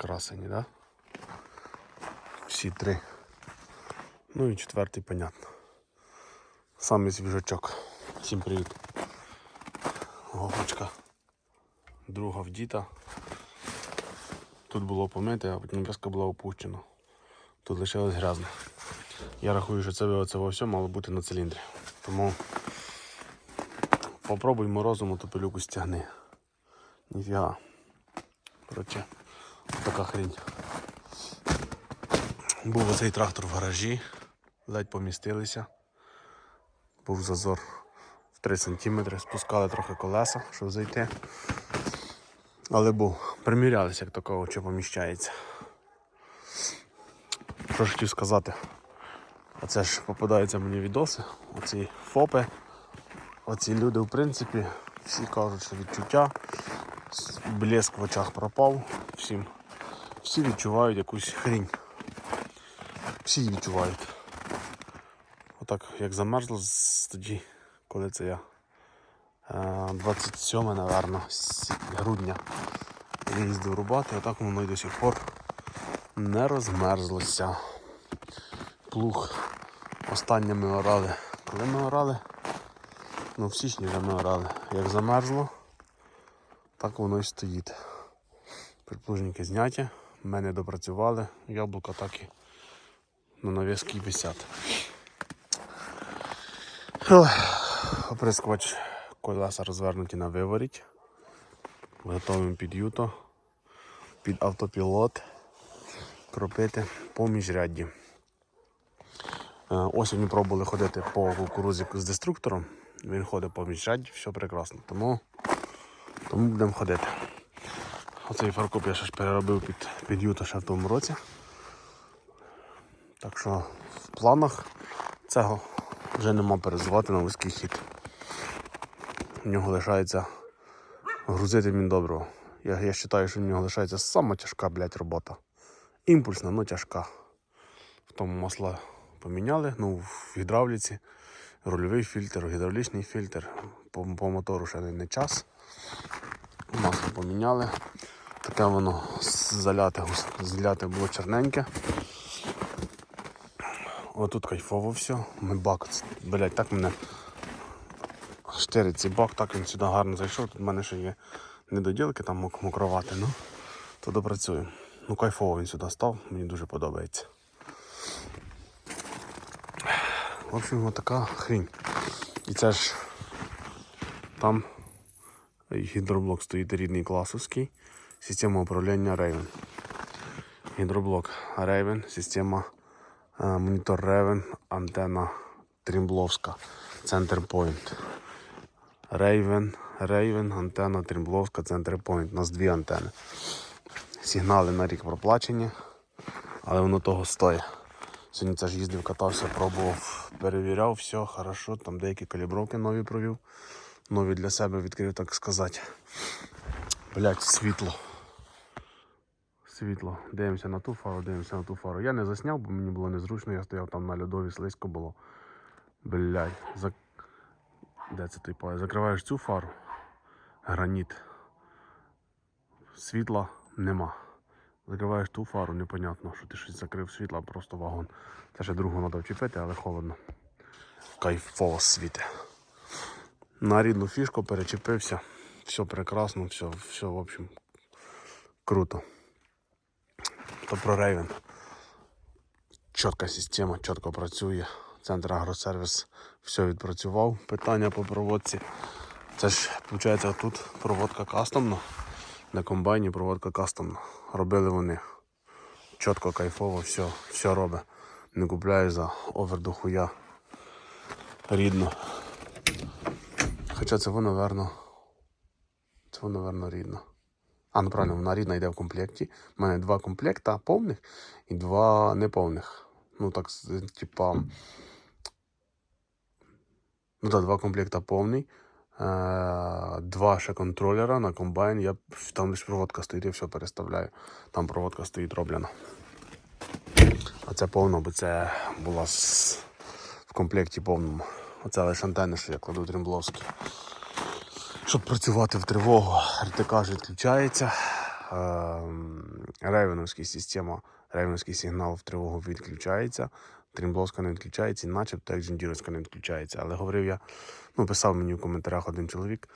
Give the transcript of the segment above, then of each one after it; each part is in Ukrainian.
Красені, да? Всі три. Ну і четвертий, понятно. Самий свіжачок. Всім привіт. Гопочка. Друга в діта. Тут було помите, а піднебеска була опущена. Тут лишилось грязно. Я рахую, що це оце все мало бути на циліндрі. Тому попробуй морозом ту пилюку стягни. Ніфіга. Коротше, така хрінь. Був оцей трактор в гаражі, ледь помістилися. Був зазор в 3 см, спускали трохи колеса, щоб зайти. Але був, примірялися, як такого, що поміщається. Що ж хотів сказати? Оце ж попадаються мені відоси, оці ФОПи, оці люди, в принципі, всі кажуть, що відчуття, блеск в очах пропав всім. Всі відчувають якусь хрінь. Всі відчувають. Отак, як замерзло тоді, коли це я. е, 27, напевно, грудня. Їздив рубати, отак воно й до сих пор не розмерзлося. Плуг останнє ми орали. Коли ми орали? Ну в січні вже ми орали. Як замерзло, так воно і стоїть. Приплужники зняті, мене допрацювали, яблука так і на нав'язки висять. Оприскувач колеса розвернуті на виворіть. Готовим під юто, під автопілот, кропити по міжрядді. Е, Осінню пробували ходити по кукурузі з деструктором. Він ходить по міжрядді, все прекрасно. Тому, тому будемо ходити. Оцей фаркоп я ще ж переробив під, під юто ще в тому році. Так що в планах цього вже нема перезувати на вузький хід. У нього лишається грузити міндобриво. Я, я вважаю, що в нього лишається сама тяжка, блядь, робота. Імпульсна, але тяжка. В тому масло поміняли, ну в гідравліці, рульовий фільтр, гідравлічний фільтр. По, по мотору ще не час. Масло поміняли. Таке воно заляте, заляте було чорненьке. Отут кайфово все. Ми бак, блять, так мене штирить цей бак, так він сюди гарно зайшов. Тут в мене ще є недоділки там мок- мокровати, ну то допрацюємо. Ну кайфово він сюди став, мені дуже подобається. В общем, отака хрінь. І це ж там гідроблок стоїть рідний класовський, система управління Raven. Гідроблок Raven, система е, монітор Raven, антенна Трімбловська, Center Point. Raven, Raven, антенна Трімбловська, Center Point. У нас дві антени. Сигнали на рік проплачені, але воно того стоїть. Сьогодні це ж їздив, катався, пробував, перевіряв, все хорошо, там деякі калібровки нові провів. Нові для себе відкрив, так сказати. Блять, світло. Світло. Дивимося на ту фару, дивимося на ту фару. Я не засняв, бо мені було незручно, я стояв там на льодові, слизько було. Блять. За... Де це той палець? Закриваєш цю фару. Граніт. Світла нема. Закриваєш ту фару, непонятно, що ти щось закрив світла, просто вагон. Це ще другу треба вчепити, але холодно. Кайфово світе. На рідну фішку перечепився. Все прекрасно, все, все, в общем, круто. То про Raven. Чітка система, чітко працює. Центр агросервіс все відпрацював. Питання по проводці. Це ж, виходить, тут проводка кастомна. На комбайні проводка кастомна. Робили вони. Чітко, кайфово, все, все робить. Не купляю за овер до хуя. Рідно. Хоча це воно, верно. Це воно, верно, рідно. А, ну правильно, вона рідна йде в комплекті. У мене два комплекта повних і два неповних. Ну так, типа. Ну так, два комплекта повний. Е, два ще контролера на комбайн. Я, там лише проводка стоїть, я все переставляю. Там проводка стоїть роблена. А це повно, бо це була в комплекті повному. Оце лише антенни, що я кладу трімбловські. Щоб працювати в тривогу, РТК ж відключається. ем, рейвеновська система, рейвеновський сигнал в тривогу відключається, трімбловська не відключається, начебто як джендіровська не відключається. Але говорив я, ну, писав мені в коментарях один чоловік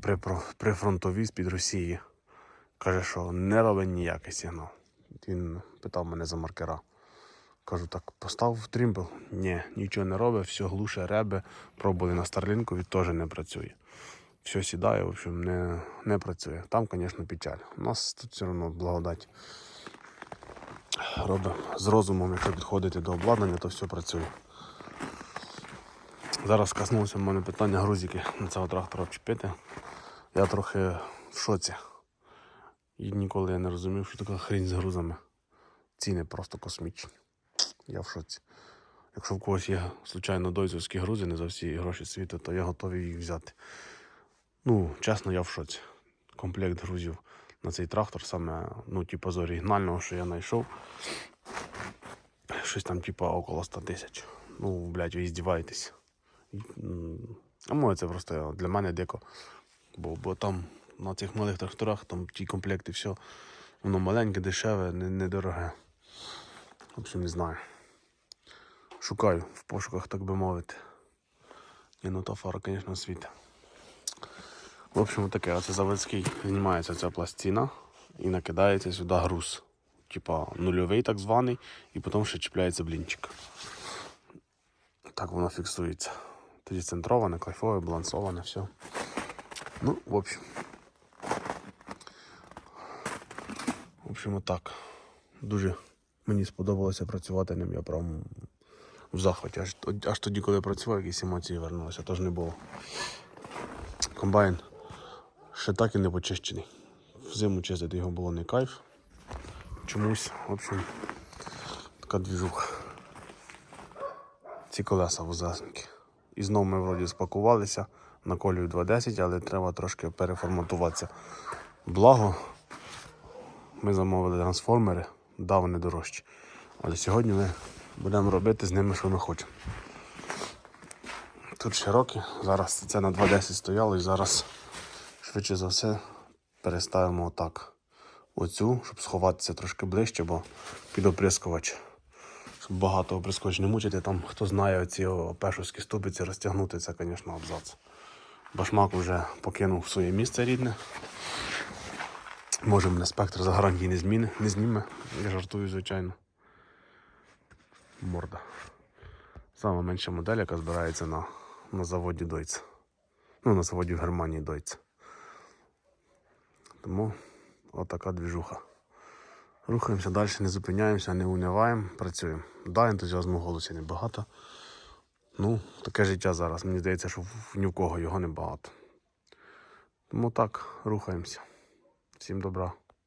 при, про- при фронтовій з-під Росії. Каже, що не робить ніякий сигнал. Він питав мене за маркера. Кажу, так постав трімбл. Ні, нічого не робить, все глуше, ребе. Пробували на Старлінку, він теж не працює. Все сідає, в общем, не, не працює. Там, звісно, печаль. У нас тут все одно благодать. Робить з розумом, якщо підходити до обладнання, то все працює. Зараз коснулося в мене питання грузики на цього трактора вчепити. Я трохи в шоці. І ніколи я не розумів, що така хрінь з грузами. Ціни просто космічні. Я в шоці. Якщо в когось є, случайно, дойзовські грузи не за всі гроші світу, то я готовий їх взяти. Ну, чесно, я в шоці. Комплект грузів на цей трактор, саме, ну, типу, з оригінального, що я знайшов. Щось там, типу, около 100 тисяч. Ну, блядь, ви здіваєтесь. А може це просто для мене дико. Бо, бо там на цих малих тракторах там ті комплекти, все, воно маленьке, дешеве, недороге. В общем, не знаю. Шукаю в пошуках, так би мовити. Ні, ну та фара, звісно, світ. В общем, таке, оце заводський знімається ця пластина і накидається сюди груз. Типа нульовий так званий, і потім ще чіпляється блінчик. Так воно фіксується. Тоді центроване, кайфове, балансоване, все. Ну, в общем. В общем, отак. Дуже мені сподобалося працювати ним. Я прям в захваті. Аж, аж тоді, коли працював, якісь емоції вернулися, тож не було. Комбайн ще так і не почищений. Взиму чистити його було не кайф. Чомусь, в общем, така двіжуха. Ці колеса вузесенькі. І знову ми вроді спакувалися на колію 2.10, але треба трошки переформатуватися. Благо, ми замовили трансформери, да, вони дорожчі. Але сьогодні ми будемо робити з ними, що ми хочемо. Тут широкі, зараз це на 2.10 стояло і зараз швидше за все переставимо отак. Оцю, щоб сховатися трошки ближче, бо під оприскувач. Щоб багато оприскувач не мучити, там хто знає оці пешовські ступиці розтягнути, це, звісно, абзац. Башмак вже покинув своє місце рідне. Може мене спектр за гарантії зміни, не зніме. Я жартую, звичайно. Морда. Саме менша модель, яка збирається на, на заводі Deutz. Ну, на заводі в Германії Deutz. Тому отака двіжуха. Рухаємося далі, не зупиняємося, не уняваємо, працюємо. Да, ентузіазму в голосі небагато. Ну, таке життя зараз. Мені здається, що ні в кого його небагато. Тому так, рухаємося. Всім добра.